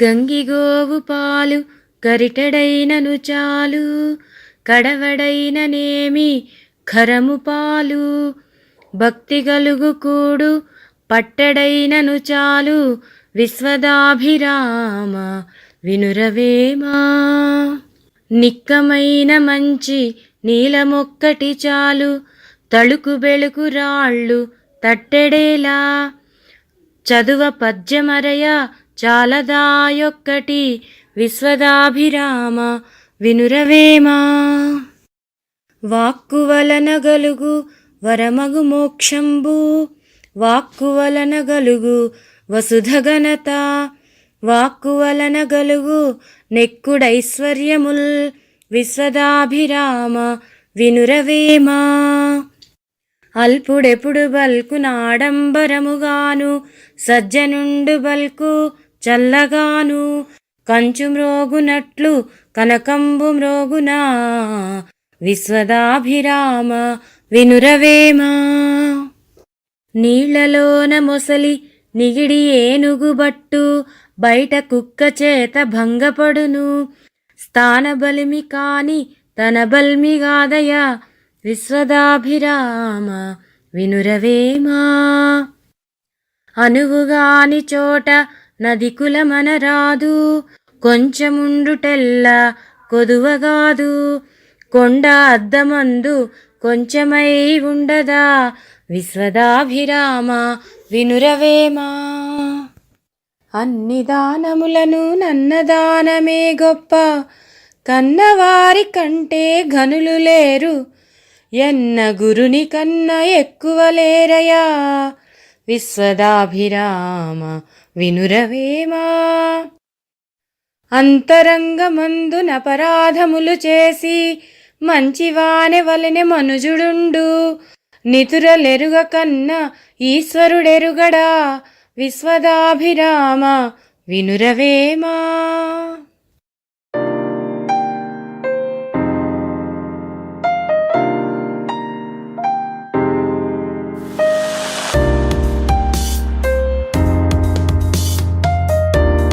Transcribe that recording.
గంగిగోవు పాలు గరిటెడైనను చాలు కడవడైననేమి ఖరము పాలు భక్తి గలుగు కూడు పట్టెడైనను చాలు విశ్వదాభిరామ వినురవేమా. నిక్కమైన మంచి నీలమొక్కటి చాలు తళుకు బెళుకు రాళ్ళు తట్టెడేలా చదువ పద్యమరయ చాలదాయొక్కటి విశ్వదాభిరామ వినురవేమా. వాక్కు వలన గలుగు వరమగు మోక్షంబు వాక్కు వలన గలుగు వసుధఘనత వాక్కు వలన గలుగు నెక్కుడైశ్వర్యముల్ విశ్వదాభిరామ వినురవేమా. అల్పుడెప్పుడు బల్కు నాడంబరముగాను సజ్జనుండు బల్కు చల్లగాను. కంచు మ్రోగునట్లు కనకంబు మ్రోగునా విశ్వదాభిరామ వినురవేమా. నీళ్ళలోన మొసలి నిగిడి ఏనుగుబట్టు బయట కుక్క చేత భంగపడును. స్థానబలిమి కాని తన బల్మిగాదయ విశ్వదాభిరామ వినురవేమా? అనువుగాని చోట నది కులమనరాదు కొంచెముండుటెల్ల కొదువగాదు కొండ అద్దమందు కొంచెమై ఉండదా? విశ్వదాభిరామ వినురవేమా? అన్ని దానములను నన్నదానమే గొప్ప కన్నవారి కంటే ఘనులు లేరు ఎన్న గురుని కన్న ఎక్కువ లేరయా? విశ్వదాభిరామ వినురవేమా? అంతరంగమందున అపరాధములు చేసి మంచివానె వలెనె మనుజుడుండు. నితురలెరుగ కన్న ఈశ్వరుడెరుగడా? విశ్వదాభిరామ వినురవేమా?